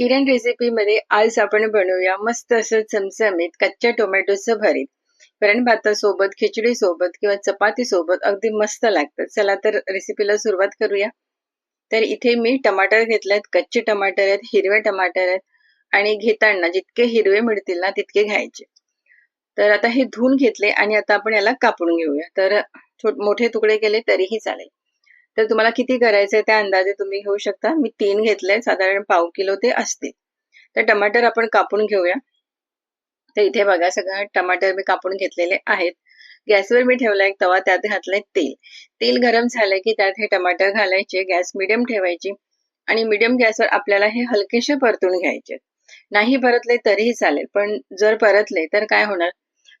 किरण रेसिपीमध्ये आज आपण बनवूया मस्त असं चमचमीत कच्च्या टोमॅटोचं भरीत. वरण भातासोबत खिचडी सोबत किंवा चपाती सोबत अगदी मस्त लागतं. चला तर रेसिपीला सुरुवात करूया. तर इथे मी टमाटर घेतलेत कच्चे टमाटर आहेत हिरवे टमाटर आहेत आणि घेताना जितके हिरवे मिळतील ना तितके घ्यायचे. तर आता हे धुवून घेतले आणि आता आपण याला कापून घेऊया. तर मोठे तुकडे केले तरीही चालेल. तर तुम्हाला किती करायचंय त्या अंदाजे तुम्ही घेऊ शकता. मी तीन घेतले साधारण पाव किलो ते असतील तर टमाटर आपण कापून घेऊया. तर इथे बघा सगळं टमाटर मी कापून घेतलेले आहेत. गॅसवर मी ठेवला एक तवा त्यात घातलाय तेल. तेल गरम झालंय की त्यात हे टमाटर घालायचे गॅस मिडियम ठेवायची आणि मिडियम गॅसवर आपल्याला हे हलकेसे परतून घ्यायचे. नाही परतले तरीही चालेल पण जर परतले तर काय होणार?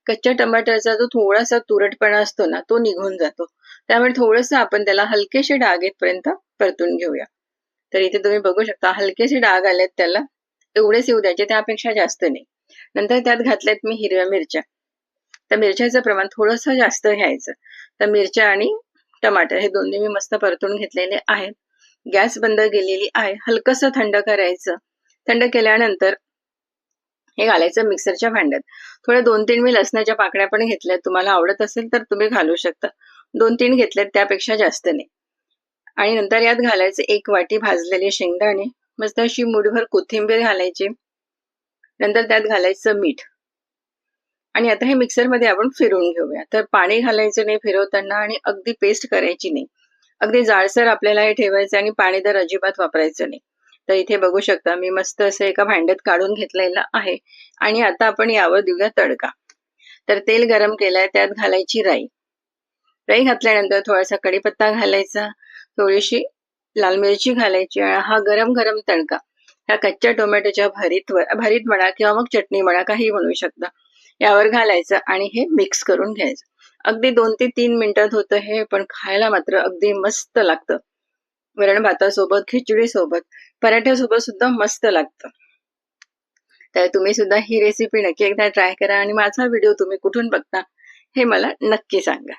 कच्च्या टमाटरचा जो थोडासा तुरटपणा असतो ना तो निघून जातो. त्यामुळे थोडस आपण त्याला हलकेसे डाग येतपर्यंत परतून घेऊया. तर इथे तुम्ही बघू शकता हलकेसे डाग आलेत त्याला. एवढेच येऊ द्यायचे त्यापेक्षा जास्त नाही. नंतर त्यात घातल्यात मी हिरव्या मिरच्या. तर मिरच्याचं प्रमाण थोडस जास्त घ्यायचं. तर मिरच्या आणि टमाटर हे दोन्ही मी मस्त परतून घेतलेले आहेत. गॅस बंद केलेली आहे. हलकस थंड करायचं. थंड केल्यानंतर हे घालायचं मिक्सरच्या भांड्यात. थोड्या दोन तीन मी लसणाच्या पाकड्या पण घेतल्या तुम्हाला आवडत असेल तर तुम्ही घालू शकता. दोन तीन घेतलेत त्यापेक्षा जास्त नाही. आणि नंतर यात घालायचे एक वाटी भाजलेले शेंगदाणे. मस्त अशी मुठभर कोथिंबीर घालायची. नंतर त्यात घालायचं मीठ. आणि आता हे मिक्सरमध्ये आपण फिरवून घेऊया. तर पाणी घालायचं नाही फिरवताना आणि अगदी पेस्ट करायची नाही. अगदी जाळसर आपल्याला हे ठेवायचं आणि पाणी तर अजिबात वापरायचं नाही. तर इथे बघू शकता मी मस्त असं एका भांड्यात काढून घेतलेलं आहे. आणि आता आपण यावर देऊया तडका. तर तेल गरम केलंय त्यात घालायची राई. राई घातल्यानंतर थोडासा कडीपत्ता घालायचा थोडीशी लाल मिरची घालायची आणि हा गरम गरम तडका. ह्या कच्च्या टोमॅटोच्या भरीत भरीत म्हणा किंवा मग चटणी म्हणा काही बनवू शकता. यावर घालायचं आणि हे मिक्स करून घ्यायचं. अगदी दोन ते तीन मिनिटात होतं हे पण खायला मात्र अगदी मस्त लागतं. वरण भातासोबत खिचडी सोबत पराठ्यासोबत सुद्धा मस्त लागतं. तर तुम्ही सुद्धा ही रेसिपी नक्की एकदा ट्राय करा आणि माझा व्हिडिओ तुम्ही कुठून बघता हे मला नक्की सांगा.